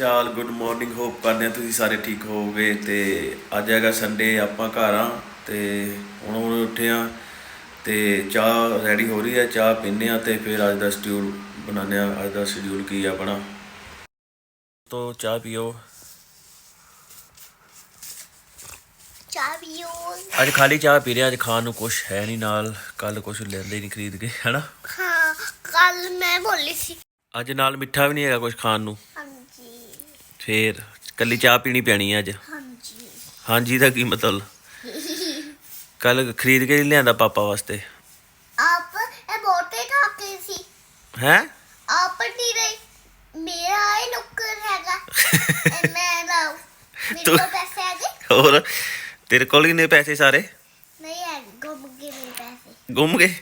ਚਾਲ good morning hop ਕਰਦੇ ਹਾਂ ਤੁਸੀਂ ਸਾਰੇ ਠੀਕ ਹੋਵੋਗੇ। ਤੇ ਅੱਜ ਹੈਗਾ ਸੰਡੇ ਆਪਾਂ ਘਰ ਆ ਤੇ ਹੁਣ ਹੁਣ ਉੱਠੇ ਆ ਤੇ ਚਾਹ ਰੈਡੀ ਹੋ ਰਹੀ ਹੈ ਚਾਹ ਪੀਂਦੇ ਆ ਤੇ ਫਿਰ ਅੱਜ ਦਾ ਸ਼ਡਿਊਲ ਬਣਾਉਂਦੇ ਆ ਅੱਜ ਦਾ ਸ਼ਡਿਊਲ ਕੀ ਆ ਆਪਣਾ। ਤੋ ਚਾਹ ਪੀਓ। ਚਾਹ ਪੀਓ। ਅੱਜ ਖਾਲੀ ਚਾਹ ਪੀ ਰਿਹਾ ਅੱਜ ਖਾਣ ਨੂੰ ਕੁਝ ਹੈ ਨਹੀਂ ਨਾਲ ਕੱਲ ਕੁਝ ਲੈਂਦੇ ਨਹੀਂ ਖਰੀਦ ਕੇ ਹੈਨਾ? ਹਾਂ ਕੱਲ ਮੈਂ ਬੋਲੀ ਸੀ। ਅੱਜ ਨਾਲ ਮਿੱਠਾ ਵੀ ਨਹੀਂ ਹੈਗਾ ਕੁਝ ਖਾਣ ਨੂੰ। ਫੇਰ ਕੱਲੀ ਚਾਹ ਪੀਣੀ ਪੈਣੀ ਹੈ ਅੱਜ। ਹਾਂਜੀ। ਹਾਂਜੀ ਦਾ ਕੀ ਮਤਲਬ? ਕੱਲ ਖਰੀਦ ਕੇ ਲਿਆਂਦਾ ਪਾਪਾ ਵਾਸਤੇ? ਆਪ ਇਹ ਬੋਟੇ ਖਾ ਕੇ ਸੀ। ਹੈ? ਆਪ ਨਹੀਂ ਰਹੀ। ਮੇਰਾ ਇਹ ਨੁੱਕਰ ਹੈਗਾ। ਇਹ ਮੈਂ ਲਾਉ ਮੇਰੇ ਤੂੰ- ਕੋਲ ਪੈਸੇ ਹੈਗੇ? ਹੋਰ ਤੇਰੇ ਕੋਲ ਹੀ ਨੇ ਪੈਸੇ ਸਾਰੇ? ਨਹੀਂ ਹੈ ਗੁੰਮ ਗਏ ਮੇਰੇ ਪੈਸੇ। ਗੁੰਮ ਗਏ?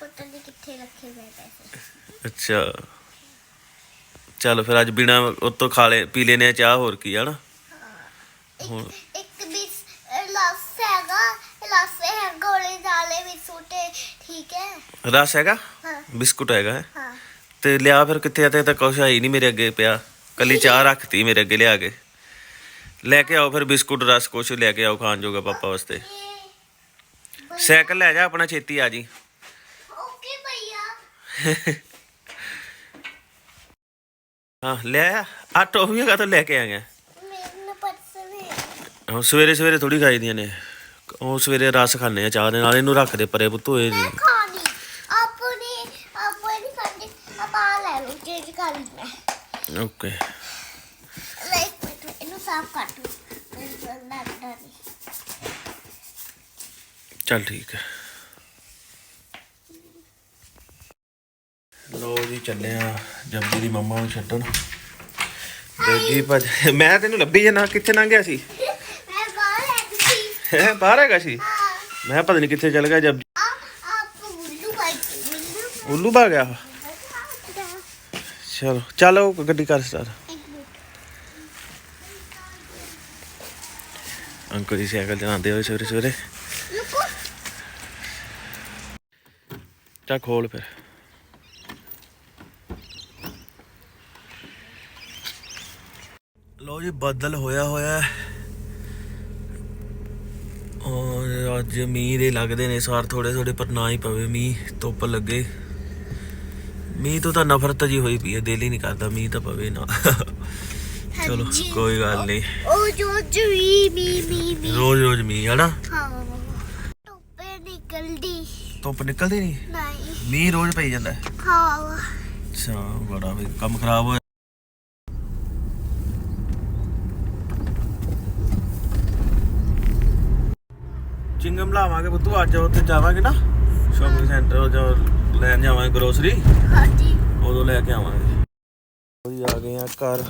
ਪਤਾ ਨਹੀਂ ਕਿੱਥੇ ਰੱਖੇ ਗਏ ਪੈਸੇ। ਅੱਛਾ। ਚਲ ਫਿਰ ਅੱਜ ਬਿਨਾ ਉਤੋਂ ਖਾ ਲੈ ਪੀ ਲੈਨੇ ਆ ਚਾਹ ਹੋਰ ਕੀ ਆ ਨਾ ਹੁਣ ਇੱਕ ਬਿਸ ਲਾਸ ਹੈਗਾ ਲਾਸ ਹੈ ਗੋਲੇ ਦਾਲੇ ਬਿਸੂਟੇ ਠੀਕ ਹੈ। ਰਸ ਹੈਗਾ? ਹਾਂ। ਬਿਸਕੁਟ ਹੈਗਾ ਹੈ। ਹਾਂ। ਤੇ ਲਿਆ ਫਿਰ ਕਿੱਥੇ ਆ? ਤੇ ਤਾਂ ਕੁਛ ਹੈ ਹੀ ਨਹੀਂ ਮੇਰੇ ਅੱਗੇ ਪਿਆ। ਕੱਲੀ ਚਾਹ ਰੱਖਤੀ ਮੇਰੇ ਅੱਗੇ ਲਿਆ ਕੇ। ਲੈ ਕੇ ਆਓ ਫਿਰ ਬਿਸਕੁਟ ਰਸ ਕੁਛ ਲੈ ਕੇ ਆਓ ਖਾਣ ਜੋਗਾ ਪਾਪਾ ਵਾਸਤੇ। ਸਾਈਕਲ ਲੈ ਜਾ ਆਪਣਾ ਛੇਤੀ ਆ ਜੀ। ਓਕੇ ਭਈਆ। ਹਾਂ ਲੈ ਆ। ਟੋਫੀਆਂ ਕਾ ਤੋਂ ਲੈ ਕੇ ਆ ਗਿਆ ਮੇਰੇ ਨਾਲ ਪਰਸ ਹੁਣ ਸਵੇਰੇ ਸਵੇਰੇ ਥੋੜੀ ਖਾਈਦੀਆਂ ਨੇ। ਉਹ ਸਵੇਰੇ ਰਸ ਖਾਣੇ ਆ ਚਾਹ ਦੇ ਨਾਲ ਇਹਨੂੰ ਰੱਖ ਦੇ ਪਰੇ ਪੁੱਤ ਹੋਏ ਮੈਂ ਖਾਣੀ। ਆਪਣੀ ਆਪਣੀ ਖਾਣੀ ਆਪਾ ਲੈ ਲਓ ਚੇਂਜ ਕਰ ਲੈਣਾ ਓਕੇ। ਲੈ ਇੱਕ ਮਿੰਟ ਇਹਨੂੰ ਸਾਫ਼ ਕਰ ਦੂੰ। ਮੈਨੂੰ ਤਾਂ ਲੱਗਦਾ ਨਹੀਂ ਚੱਲ ਠੀਕ ਹੈ। ਲੋ ਜੀ ਚੱਲੇ ਆ ਜੰਬੀ ਦੀ ਮੰਮਾ ਨੂੰ ਛੱਡਣ। ਤੇ ਜੀ ਭੱਜ ਮੈਂ ਤੈਨੂੰ ਲੱਭੀ ਜਾਣਾ ਕਿੱਥੇ ਲੰਘ ਗਿਆ ਸੀ? ਮੈਂ ਬਾਹਰ ਹੈ ਬਾਹਰ ਹੈਗਾ ਸੀ? ਮੈਂ ਪਤਾ ਨਹੀਂ ਕਿੱਥੇ ਚਲ ਗਿਆ ਜਬ ਆ ਉੱਲੂ ਭਾ ਗਿਆ ਚਲੋ ਚਲੋ ਗੱਡੀ ਕਰ ਸਟਾਰ ਅੰਕਲ ਜੀ ਸਾਈਕਲ ਚਲਾਉਂਦੇ ਹੋਏ ਸਵੇਰੇ ਸਵੇਰੇ ਲੁਕੋ ਚਾ ਖੋਲ ਫਿਰ। ਲੋ ਜੀ ਬੱਦਲ ਹੋਇਆ ਹੋਇਆ। ਔਰ ਅੱਜ ਮੀਂਹ ਦੇ ਲੱਗਦੇ ਨੇ ਸਾਰ ਥੋੜੇ ਥੋੜੇ ਪਰ ਨਾ ਹੀ ਪਵੇ। ਮੀਂਹ ਧੁੱਪ ਲੱਗੇ। ਮੀਂਹ ਤੋਂ ਤਾਂ ਨਫ਼ਰਤ ਜੀ ਹੋਈ ਪਈ ਹੈ ਦਿਲ ਹੀ ਨਹੀਂ ਕਰਦਾ ਮੀਂਹ ਤਾਂ ਪਵੇ ਨਾ। ਚਲੋ। ਕੋਈ ਗੱਲ ਨਹੀਂ। ਉਹ ਜੋ ਜੁਈ ਮੀ ਮੀ ਮੀ ਰੋਜ਼ ਰੋਜ਼ ਮੀਂਹ ਹਨਾ? ਹਾਂ। ਧੁੱਪੇ ਨਿਕਲਦੀ। ਧੁੱਪ ਨਿਕਲਦੀ ਨਹੀਂ? ਨਹੀਂ। ਮੀਂਹ ਰੋਜ਼ ਪਈ ਜਾਂਦਾ। ਹਾਂ। ਅੱਛਾ ਬੜਾ ਵੀ ਕੰਮ ਖਰਾਬ ਹੋਇਆ। ਚਿੰਗਮ ਲਾਵਾਂਗੇ ਬੁੱਤੂ ਅੱਜ ਉੱਥੇ ਜਾਵਾਂਗੇ ਨਾ ਸ਼ਾਪਿੰਗ ਸੈਂਟਰ ਜੋ ਲੈਣ ਜਾਵਾਂਗੇ ਗਰੋਸਰੀ ਹਾਂਜੀ। ਉਦੋਂ ਲੈ ਕੇ ਆਵਾਂਗੇ। ਉਹੀ ਆ ਗਏ ਆ ਘਰ।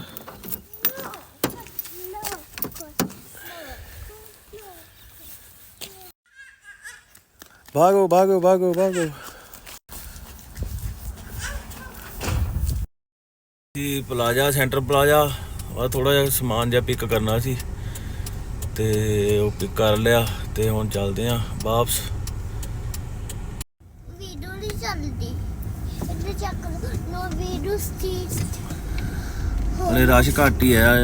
ਭਾਗੋ ਭਾਗੋ ਭਾਗੋ ਭਾਗੋ। ਇਹ ਪਲਾਜ਼ਾ ਸੈਂਟਰ ਪਲਾਜ਼ਾ ਆ ਥੋੜਾ ਜਿਹਾ ਸਮਾਨ ਜਿਹਾ ਪਿਕ ਕਰਨਾ ਸੀ। ਤੇ ਉਹ ਪਿਕ ਕਰ ਲਿਆ। ਤੇ ਹੁਣ ਚੱਲਦੇ ਆ ਵਾਪਸ। ਵੀਡੀਓ ਨਹੀਂ ਚੱਲਦੀ। ਇਹਨੇ ਚੱਕ ਨੋ ਵੀਡੀਓ ਸਟੀਟ ਹਲੇ ਰਸ਼ ਘੱਟ ਹੀ ਆ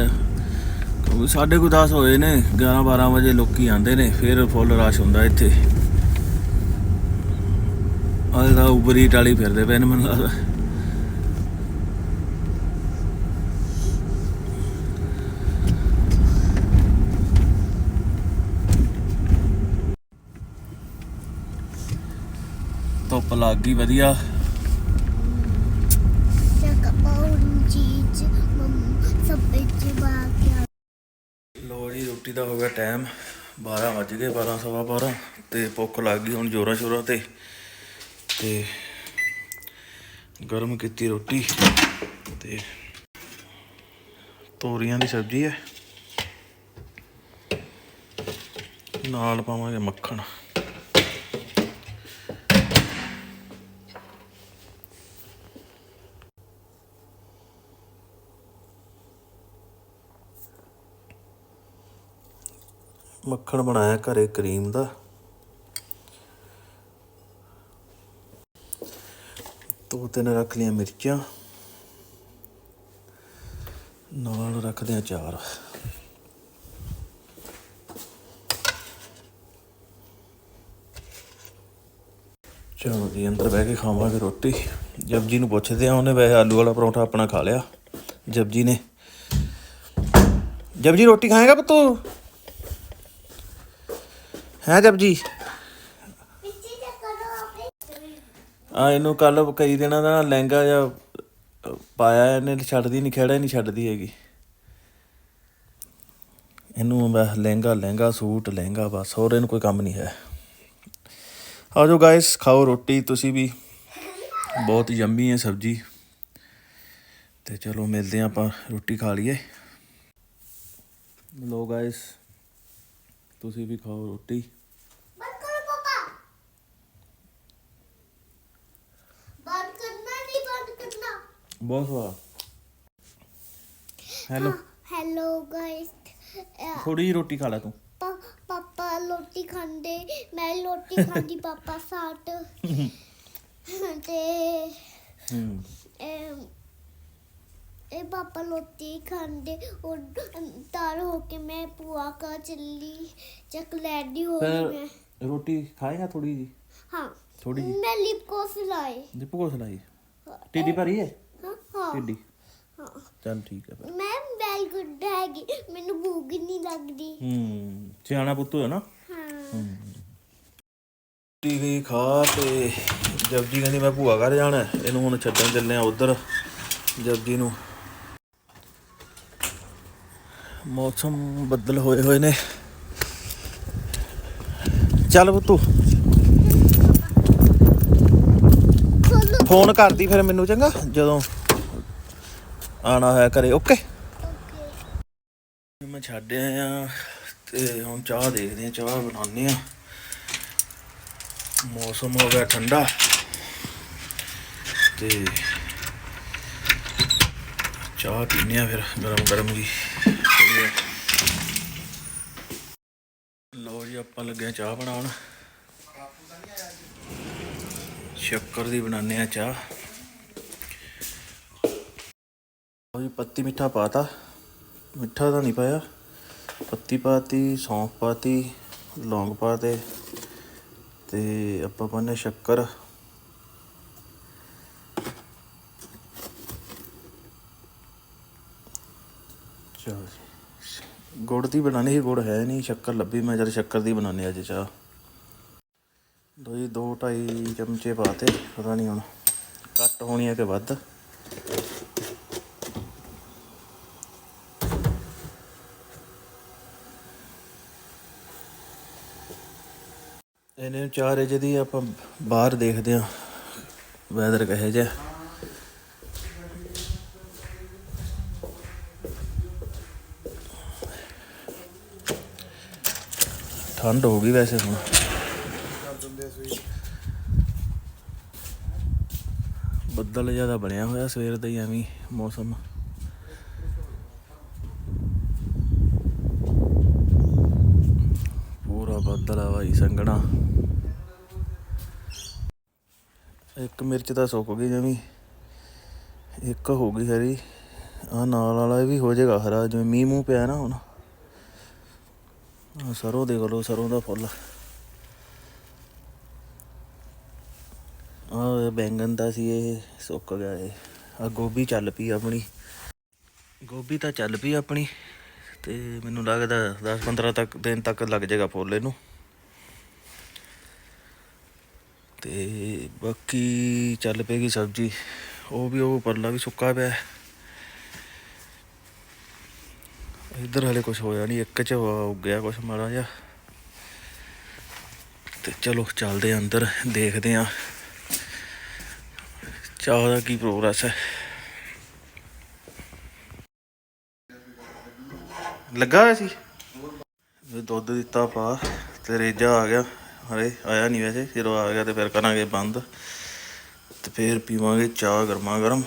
ਕਿਉਂਕਿ ਸਾਢੇ ਕੁ 10 ਹੋਏ ਨੇ 11 12 ਵਜੇ ਲੋਕੀ ਆਉਂਦੇ ਨੇ ਫਿਰ ਫੁੱਲ ਰਸ਼ ਹੁੰਦਾ ਇੱਥੇ। ਆਹ ਤਾਂ ਉਬਰੀ ਟਾਲੀ ਫਿਰਦੇ ਪਏ ਨੇ ਮੈਨੂੰ ਲੱਗਦਾ। ਧੁੱਪ ਲੱਗ ਗਈ ਵਧੀਆ ਲੋ ਜੀ ਰੋਟੀ ਦਾ ਹੋ ਗਿਆ ਟਾਈਮ 12 ਵੱਜ ਗਏ 12 ਸਵਾ 12 ਤੇ ਭੁੱਖ ਲੱਗ ਗਈ ਹੁਣ ਜੋਰਾਂ ਸ਼ੋਰਾਂ ਤੇ। ਤੇ ਗਰਮ ਕੀਤੀ ਰੋਟੀ ਤੇ ਤੋਰੀਆਂ ਦੀ ਸਬਜ਼ੀ ਹੈ। ਨਾਲ ਪਾਵਾਂਗੇ ਮੱਖਣ। ਮੱਖਣ ਬਣਾਇਆ ਘਰੇ ਕਰੀਮ ਦਾ। ਦੋ ਤਿੰਨ ਰੱਖ ਲਈਆਂ ਮਿਰਚਾਂ। ਨਾਲ ਰੱਖਦੇ ਆ ਚਾਰ ਚਲੋ ਜੀ, ਅੰਦਰ ਬਹਿ ਕੇ ਖਾਵਾਂਗੇ ਰੋਟੀ। ਜਪਜੀ ਨੂੰ ਪੁੱਛਦੇ ਆ ਉਹਨੇ ਵੈਸੇ ਆਲੂ ਵਾਲਾ ਪਰੌਂਠਾ ਆਪਣਾ ਖਾ ਲਿਆ। ਜਪਜੀ ਨੇ ਜਪਜੀ ਰੋਟੀ ਖਾਏਗਾ ਪੁੱਤੂ ਹੈ ਜਪਜੀ? ਆ ਇਹਨੂੰ ਕੱਲ ਕਈ ਦਿਨਾਂ ਦਾ ਲਹਿੰਗਾ ਜਾਂ ਪਾਇਆ ਇਹਨੇ ਛੱਡਦੀ ਨਹੀਂ ਖੇੜਾ ਨਹੀਂ ਛੱਡਦੀ ਹੈਗੀ। ਇਹਨੂੰ ਬਸ ਲਹਿੰਗਾ ਲਹਿੰਗਾ ਸੂਟ ਲਹਿੰਗਾ ਬਸ ਹੋਰ ਇਹਨੂੰ ਕੋਈ ਕੰਮ ਨਹੀਂ ਹੈ। ਆ ਜਾਓ ਗਾਇਸ ਖਾਓ ਰੋਟੀ ਤੁਸੀਂ ਵੀ। ਬਹੁਤ ਯੰਮੀ ਹੈ ਸਬਜੀ। ਤੇ ਚਲੋ ਮਿਲਦੇ ਹਾਂ ਆਪਾਂ ਰੋਟੀ ਖਾ ਲਈਏ। ਲੋ ਗਾਇਸ ਤੁਸੀਂ ਵੀ ਖਾਓ ਰੋਟੀ। ਬੰਦ ਕਰੋ ਪਾਪਾ। ਬੰਦ ਕਰਨਾ ਨਹੀਂ ਬੰਦ ਕਰਨਾ। ਬਹੁਤ ਸਵਾਦ। ਹੈਲੋ। ਹੈਲੋ ਗਾਇਸ ਥੋੜੀ ਜਿਹੀ ਰੋਟੀ ਖਾ ਲੈ ਤੂੰ। ਪਾਪਾ ਰੋਟੀ ਖਾਂਦੇ। ਮੈਂ ਰੋਟੀ ਖਾਂਦੀ ਪਾਪਾ ਸਾਥ ਤੇ ਹੂੰ। ਇਹ ਪਾਪਾ ਰੋਟੀ ਖਾਂਦੇ। ਔਰ ਤਾਰ ਹੋ ਕੇ ਮੈਂ ਭੂਆ ਕਾ ਚੱਲੀ। ਚਕਲੈਡੀ ਹੋ ਗਈ ਮੈਂ। ਰੋਟੀ ਖਾਏਗਾ ਥੋੜੀ ਜੀ ਹਾਂ। ਥੋੜੀ ਜੀ ਮੈਂ ਲਿਪ ਕੋ ਸਿਲਾਏ ਦੀਪੂ ਟਿੱਡੀ ਭਰੀ ਹੈ? ਹਾਂ ਹਾਂ। ਟਿੱਡੀ ਹਾਂ। ਚੱਲ ਠੀਕ ਹੈ ਫਿਰ। ਮੈਂ ਵੈਲ ਗੁੱਡ ਹੈਗੀ। ਮੈਨੂੰ ਭੂਖ ਨਹੀਂ ਲੱਗਦੀ। ਹੂੰ ਸਿਆਣਾ ਪੁੱਤੂ ਹੈ ਨਾ? ਹਾਂ। ਰੋਟੀ ਗਈ ਖਾ ਤੇ ਜਪਜੀ ਕਹਿੰਦੀ ਮੈਂ ਭੂਆ ਘਰ ਜਾਣਾ ਹੈ। ਇਹਨੂੰ ਹੁਣ ਛੱਡਣ ਚੱਲੇ ਆ ਉਧਰ। ਜਪਜੀ ਨੂੰ ਮੌਸਮ ਬੱਦਲ ਹੋਏ ਹੋਏ ਨੇ। ਚੱਲ ਪੁੱਤੂ। ਫੋਨ ਕਰਦੀ ਫਿਰ ਮੈਨੂੰ ਚੰਗਾ, ਜਦੋਂ ਆਣਾ ਹੋਇਆ ਕਰੇ, ਓਕੇ? ਮੈਂ ਛੱਡ ਆਇਆ ਤੇ ਹੁਣ ਚਾਹ ਦੇਖਦੇ ਆ ਚਾਹ ਬਣਾਉਂਦੇ ਆ ਮੌਸਮ ਹੋ ਗਿਆ ਠੰਡਾ। ਤੇ ਚਾਹ ਪੀਨੇ ਆ ਫਿਰ ਗਰਮ ਗਰਮ ਜੀ। ਲਓ ਜੀ, ਆਪਾਂ ਲੱਗੇ ਆ ਚਾਹ ਬਣਾਉਣ। ਸ਼ੱਕਰ ਦੀ ਬਣਾਉਂਦੇ ਆ ਚਾਹ। ਲਓ ਜੀ, ਪੱਤੀ ਮਿੱਠਾ ਪਾਤਾ। ਮਿੱਠਾ ਤਾਂ ਨਹੀਂ ਪਾਇਆ। ਪੱਤੀ ਪਾਤੀ, ਸੌਂਫ ਪਾਤੀ, ਲੌਂਗ ਪਾਤੇ। ਤੇ ਆਪਾਂ ਪਾਣੇ ਸ਼ੱਕਰ। ਚਲੋ ਜੀ। ਗੁੜ ਦੀ ਬਣਾਣੀ ਸੀ, ਗੁੜ ਹੈ ਨਹੀਂ ਸ਼ੱਕਰ ਲੱਭੀ ਮੈਂ, ਜਦ ਸ਼ੱਕਰ ਦੀ ਬਣਾਉਣੀ ਅੱਜ ਚਾਹ। ਦੋ ਜੀ, ਦੋ ਢਾਈ ਚਮਚੇ ਪਾਤੇ ਪਤਾ ਨਹੀਂ ਹੁਣ ਘੱਟ ਹੋਣੀ ਹੈ ਕਿ ਵੱਧ। ਇਹਨੇ ਚਾਰ ਵਜੇ ਦੀ ਆਪਾਂ ਬਾਹਰ ਦੇਖਦੇ ਆ ਵੈਦਰ ਕਹੇ ਜਿਹਾ। ਠੰਡ ਹੋ ਗਈ ਵੈਸੇ ਹੁਣ। ਬੱਦਲ ਜ਼ਿਆਦਾ ਬਣਿਆ ਹੋਇਆ ਸਵੇਰ ਦਾ ਹੀ ਐਵੇਂ ਮੌਸਮ। ਪੂਰਾ ਬੱਦਲ ਆ ਭਾਈ ਸੰਘਣਾ। ਇੱਕ ਮਿਰਚ ਤਾਂ ਸੁੱਕ ਗਈ ਜਮੀ। ਇੱਕ ਹੋ ਗਈ ਹਰੀ। ਆ ਨਾਲ ਵਾਲਾ ਵੀ ਹੋ ਜਾਏਗਾ ਹਰਾ, ਜਿਵੇਂ ਮੀਂਹ ਮੂੰਹ ਪਿਆ ਨਾ ਹੁਣ। ਆਹ ਸਰੋਂ ਦੇਖ ਲਓ, ਸਰੋਂ ਦਾ ਫੁੱਲ। ਆ ਬੈਂਗਣ ਦਾ ਸੀ ਇਹ, ਸੁੱਕ ਗਿਆ ਇਹ। ਆ ਗੋਭੀ ਚੱਲ ਪਈ ਆਪਣੀ। ਗੋਭੀ ਤਾਂ ਚੱਲ ਪਈ ਆਪਣੀ, ਤੇ ਮੈਨੂੰ ਲੱਗਦਾ 10 15 ਤੱਕ, ਦਿਨ ਤੱਕ ਲੱਗ ਜਾਏਗਾ ਫੁੱਲ ਇਹਨੂੰ। ਤੇ ਬਾਕੀ ਚੱਲ ਪਏਗੀ ਸਬਜ਼ੀ। ਉਹ ਵੀ ਉਹ ਪਰਲਾ ਵੀ ਸੁੱਕਾ ਪਿਆ ਹੈ। ਇੱਧਰ ਹਲੇ ਕੁਝ ਹੋਇਆ ਨਹੀਂ, ਇੱਕ ਚ ਉੱਗ ਗਿਆ ਕੁਝ ਮਾੜਾ ਜਿਹਾ। ਤੇ ਚਲੋ ਚੱਲਦੇ ਅੰਦਰ, ਦੇਖਦੇ ਆ। ਚਾਹ ਦਾ ਕੀ ਪ੍ਰੋਗਰੈਸ ਹੈ? ਲੱਗਾ ਹੋਇਆ ਸੀ? ਦੁੱਧ ਦਿੱਤਾ ਪਾ ਤੇ ਰੇਜਾ ਆ ਗਿਆ। ਹਰੇ ਆਇਆ ਨਹੀਂ ਵੈਸੇ, ਜਦੋਂ ਆ ਗਿਆ ਤੇ ਫਿਰ ਕਰਾਂਗੇ ਬੰਦ। ਤੇ ਫਿਰ ਪੀਵਾਂਗੇ ਚਾਹ ਗਰਮਾ ਗਰਮ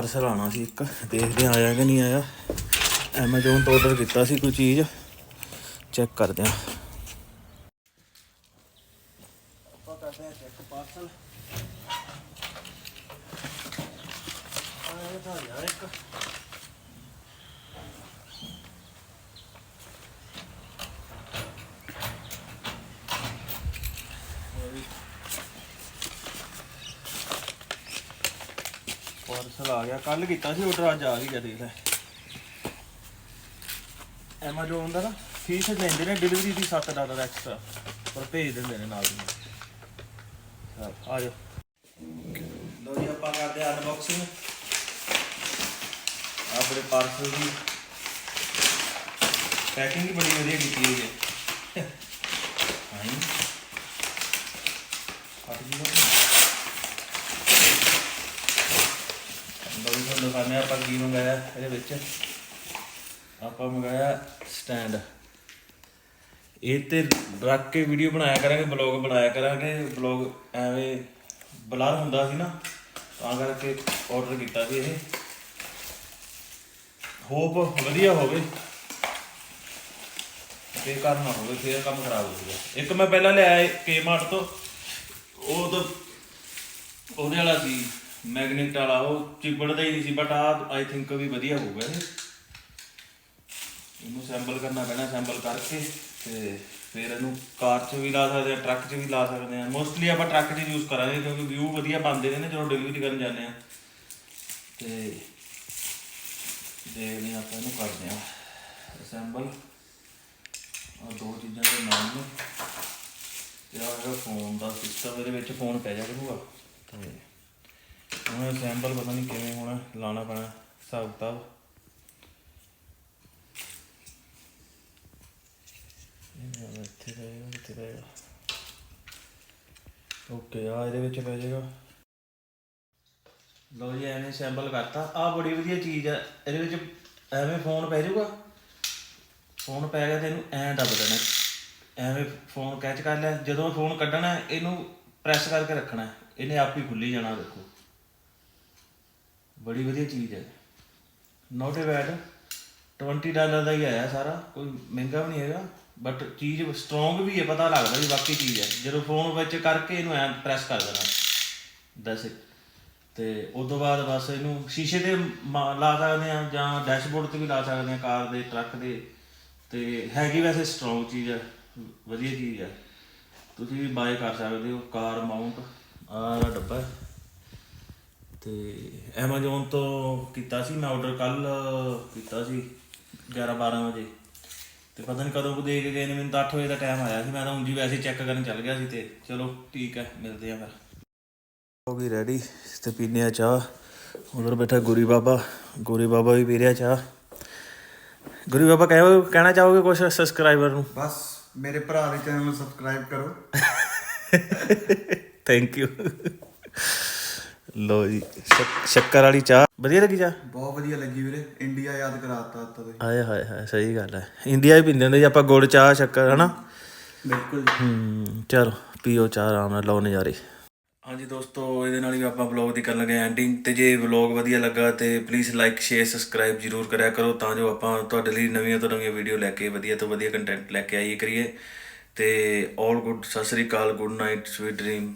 ਪਾਰਸਲ ਆਣਾ ਸੀ ਇੱਕ, ਦੇਖਦੇ ਆ ਆਇਆ ਕਿ ਨਹੀਂ ਆਇਆ। ਐਮਾਜ਼ੋਨ ਤੋਂ ਆਰਡਰ ਕੀਤਾ ਸੀ ਕੋਈ ਚੀਜ਼। ਚੈੱਕ ਕਰਦੇ ਆ ਆਪਾਂ ਕਰਦੇ ਆ ਚੈੱਕ ਪਾਰਸਲ ਆਇਆ ਤਾਂ ਯਾਰ ਇੱਕ ਪਾਰਸਲ ਆ ਗਿਆ ਕੱਲ ਕੀਤਾ ਸੀ ਆਰਡਰ ਅੱਜ ਆ ਗਿਆ ਦੇਖ ਲੈ। ਐਮਾਜ਼ੋਨ ਦਾ ਨਾ ਫੀਸ ਲੈਂਦੇ ਨੇ ਡਿਲੀਵਰੀ ਦੀ 7 ਡਾਲਰ ਐਕਸਟਰਾ ਪਰ ਭੇਜ ਦਿੰਦੇ ਨੇ ਨਾਲ ਦੀ। ਆ ਜਾਓ। ਲੋ ਜੀ, ਆਪਾਂ ਕਰਦੇ ਆ ਅਨਬਾਕਸਿੰਗ ਆਪਣੇ ਪਾਰਸਲ ਦੀ ਪੈਕਿੰਗ ਹੀ ਬੜੀ ਵਧੀਆ ਕੀਤੀ ਹੋਈ ਹੈ। ਹਾਂ ਹਟ ਜੀ ਲੋ ਜੀ ਤੁਹਾਨੂੰ ਦਿਖਾਉਂਦੇ ਆਪਾਂ ਕੀ ਮੰਗਾਇਆ ਇਹਦੇ ਵਿੱਚ? ਆਪਾਂ ਮੰਗਾਇਆ ਸਟੈਂਡ ਇਹ ਤੇ ਰੱਖ ਕੇ ਵੀਡੀਓ ਬਣਾਇਆ ਕਰਾਂਗੇ ਬਲੌਗ ਬਣਾਇਆ ਕਰਾਂਗੇ। ਬਲੌਗ ਐਵੇਂ ਬਲਰ ਹੁੰਦਾ ਸੀ ਨਾ, ਤਾਂ ਕਰਕੇ ਆਰਡਰ ਕੀਤਾ ਸੀ ਇਹ। ਹੋਪ ਵਧੀਆ ਹੋਵੇ। ਤੇ ਕਰਨਾ ਹੋਵੇ, ਫਿਰ ਕੰਮ ਖਰਾਬ ਹੋ ਜਾਊਗਾ। ਇੱਕ ਮੈਂ ਪਹਿਲਾਂ ਲਿਆਇਆ ਕੇਮਾਰਟ ਤੋਂ, ਉਹ ਤਾਂ ਉਹਦੇ ਵਾਲਾ ਸੀ। ਮੈਗਨੇਟ ਵਾਲਾ, ਉਹ ਚਿਪੜਦਾ ਹੀ ਨਹੀਂ ਸੀ ਬਟ ਆ ਆਈ ਥਿੰਕ ਵੀ ਵਧੀਆ ਹੋਊਗਾ ਇਹ। ਇਹਨੂੰ ਸੈਂਪਲ ਕਰਨਾ ਪੈਣਾ ਸੈਂਪਲ ਕਰਕੇ ਤੇ ਫਿਰ ਇਹਨੂੰ ਕਾਰ 'ਚ ਵੀ ਲਾ ਸਕਦੇ ਆ ਟਰੱਕ 'ਚ ਵੀ ਲਾ ਸਕਦੇ ਆ। ਮੋਸਟਲੀ ਆਪਾਂ ਟਰੱਕ 'ਚ ਯੂਜ਼ ਕਰਾਂਗੇ, ਕਿਉਂਕਿ ਵਿਊ ਵਧੀਆ ਬਣਦੇ ਨੇ ਨਾ, ਜਦੋਂ ਡਿਲੀਵਰੀ ਕਰਨ ਜਾਂਦੇ ਆ। ਤੇ ਦੇਖਦੇ ਆਪਾਂ ਇਹਨੂੰ ਕਰਦੇ ਆ ਅਸੈਂਬਲ ਆ ਦੋ ਚੀਜ਼ਾਂ ਦੇ ਨਾਮ ਨੇ। ਤੇ ਆ ਹੈਗਾ ਫੋਨ ਦਾ ਸਿਸਟਮ ਇਹਦੇ ਵਿੱਚ ਫੋਨ ਪੈ ਜਾ ਕਰੂਗਾ। ਤੇ ਹੁਣ ਅਸੈਂਬਲ ਪਤਾ ਨਹੀਂ ਕਿਵੇਂ ਹੋਣਾ ਲਾਣਾ ਪੈਣਾ, ਹਿਸਾਬ ਕਿਤਾਬ। ਇੱਥੇ ਰਹੇਗਾ ਇੱਥੇ ਰਹੇਗਾ ਓਕੇ ਆ ਇਹਦੇ ਵਿੱਚ ਪੈ ਜਾਏਗਾ। ਲਓ ਜੀ, ਐਵੇਂ ਸੈਂਪਲ ਕਰਤਾ। ਆ ਬੜੀ ਵਧੀਆ ਚੀਜ਼ ਆ, ਇਹਦੇ ਵਿੱਚ ਐਵੇਂ ਫੋਨ ਪੈ ਜਾਊਗਾ। ਫੋਨ ਪੈ ਗਿਆ ਤੇ ਇਹਨੂੰ ਐਂ ਦੱਬ ਦੇਣਾ। ਐਵੇਂ ਫੋਨ ਕੈਚ ਕਰ ਲਿਆ। ਜਦੋਂ ਫੋਨ ਕੱਢਣਾ, ਇਹਨੂੰ ਪ੍ਰੈਸ ਕਰਕੇ ਰੱਖਣਾ। ਇਹਨੇ ਆਪ ਹੀ ਖੁੱਲੀ ਜਾਣਾ, ਦੇਖੋ। ਬੜੀ ਵਧੀਆ ਚੀਜ਼ ਹੈ। ਨੋਟ ਏ ਬੈਡ 20 ਡਾਲਰ ਦਾ ਹੀ ਆਇਆ ਸਾਰਾ, ਕੋਈ ਮਹਿੰਗਾ ਵੀ ਨਹੀਂ ਹੈਗਾ ਬਟ ਚੀਜ਼ ਸਟਰੋਂਗ ਵੀ ਹੈ, ਪਤਾ ਲੱਗਦਾ ਵੀ ਵਾਕਈ ਚੀਜ਼ ਹੈ। ਜਦੋਂ ਫੋਨ ਵਿੱਚ ਕਰਕੇ ਇਹਨੂੰ ਐ ਪ੍ਰੈਸ ਕਰ ਦੇਣਾ। ਦਸ ਤੇ ਉਸ ਤੋਂ ਬਾਅਦ ਬਸ ਇਹਨੂੰ ਸ਼ੀਸ਼ੇ ਤੇ ਮਾ- ਲਾ ਸਕਦੇ ਆ ਜਾਂ ਡੈਸ਼ਬੋਰਡ ਤੇ ਵੀ ਲਾ ਸਕਦੇ ਆ ਕਾਰ ਦੇ ਟਰੱਕ ਦੇ। ਤੇ ਹੈਗੀ ਵੈਸੇ ਸਟਰੋਂਗ ਚੀਜ਼ ਹੈ। ਵਧੀਆ ਚੀਜ਼ ਹੈ। ਤੁਸੀਂ ਵੀ ਬਾਏ ਕਰ ਸਕਦੇ ਹੋ। ਕਾਰ ਮਾਊਂਟ ਆਹ ਡੱਬਾ ਤੇ Amazon ਤੋਂ ਕੀਤਾ ਸੀ ਮੈਂ ਆਰਡਰ ਕੱਲ ਕੀਤਾ ਸੀ 11 12 ਵਜੇ। ਤੇ ਪਤਾ ਨਹੀਂ ਕਦੋਂ ਕੁ ਦੇ ਕੇ ਗਏ ਨੇ ਮੈਨੂੰ ਤਾਂ 8 ਵਜੇ ਦਾ ਟਾਈਮ ਆਇਆ ਸੀ ਮੈਂ ਤਾਂ ਉਂਝ ਵੈਸੇ ਚੈੱਕ ਕਰਨ ਚੱਲ ਗਿਆ ਸੀ ਤੇ ਚਲੋ ਠੀਕ ਹੈ ਮਿਲਦੇ ਆ ਫਿਰ। ਹੋ ਗਈ ਰੈਡੀ ਤੇ ਪੀਨੇ ਆ ਚਾਹ। ਉਧਰ ਬੈਠਾ ਗੁਰੀ ਬਾਬਾ ਗੁਰੀ ਬਾਬਾ ਵੀ ਪੀ ਰਿਹਾ ਚਾਹ। ਗੁਰੀ ਬਾਬਾ ਕਹਿਓ ਕਹਿਣਾ ਚਾਹੋਗੇ ਕੁਝ ਸਬਸਕ੍ਰਾਈਬਰ ਨੂੰ? ਬਸ ਮੇਰੇ ਭਰਾ ਦੇ ਚੈਨਲ ਨੂੰ ਸਬਸਕ੍ਰਾਈਬ ਕਰੋ। ਥੈਂਕ ਯੂ ਲੋ ਜੀ ਸ਼ੱਕ- ਸ਼ੱਕਰ ਵਾਲੀ ਚਾਹ। ਵਧੀਆ ਲੱਗੀ ਚਾਹ? ਬਹੁਤ ਵਧੀਆ ਲੱਗੀ ਵੀਰੇ। ਇੰਡੀਆ ਯਾਦ ਕਰਾਤਾ ਤਾਂ ਹਾਏ ਹਾਏ ਹਾਏ ਸਹੀ ਗੱਲ ਹੈ। ਇੰਡੀਆ ਹੀ ਪੀਂਦੇ ਹੁੰਦੇ ਜੀ ਆਪਾਂ ਗੁੜ ਚਾਹ ਸ਼ੱਕਰ ਹਨਾ? ਬਿਲਕੁਲ ਹੂੰ ਚਲੋ ਪੀਓ ਚਾਹ ਆਰਾਮ ਨਾਲ ਲਓ ਨਜ਼ਾਰੇ। ਹਾਂਜੀ ਦੋਸਤੋ ਇਹਦੇ ਨਾਲ ਹੀ ਆਪਾਂ ਵਲੌਗ ਦੀ ਕਰਨ ਲੱਗੇ ਐਂਡਿੰਗ ਤੇ ਜੇ ਵਲੌਗ ਵਧੀਆ ਲੱਗਾ ਤੇ ਪਲੀਜ਼ ਲਾਈਕ ਸ਼ੇਅਰ ਸਬਸਕ੍ਰਾਈਬ ਜਰੂਰ ਕਰਿਆ ਕਰੋ ਤਾਂ ਜੋ ਆਪਾਂ ਤੁਹਾਡੇ ਲਈ ਨਵੀਆਂ ਤੋਂ ਨਵੀਆਂ ਵੀਡੀਓ ਲੈ ਕੇ ਵਧੀਆ ਤੋਂ ਵਧੀਆ ਕੰਟੈਂਟ ਲੈ ਕੇ ਆਈਏ ਕਰੀਏ। ਤੇ all good Sat Sri Akal good night sweet dream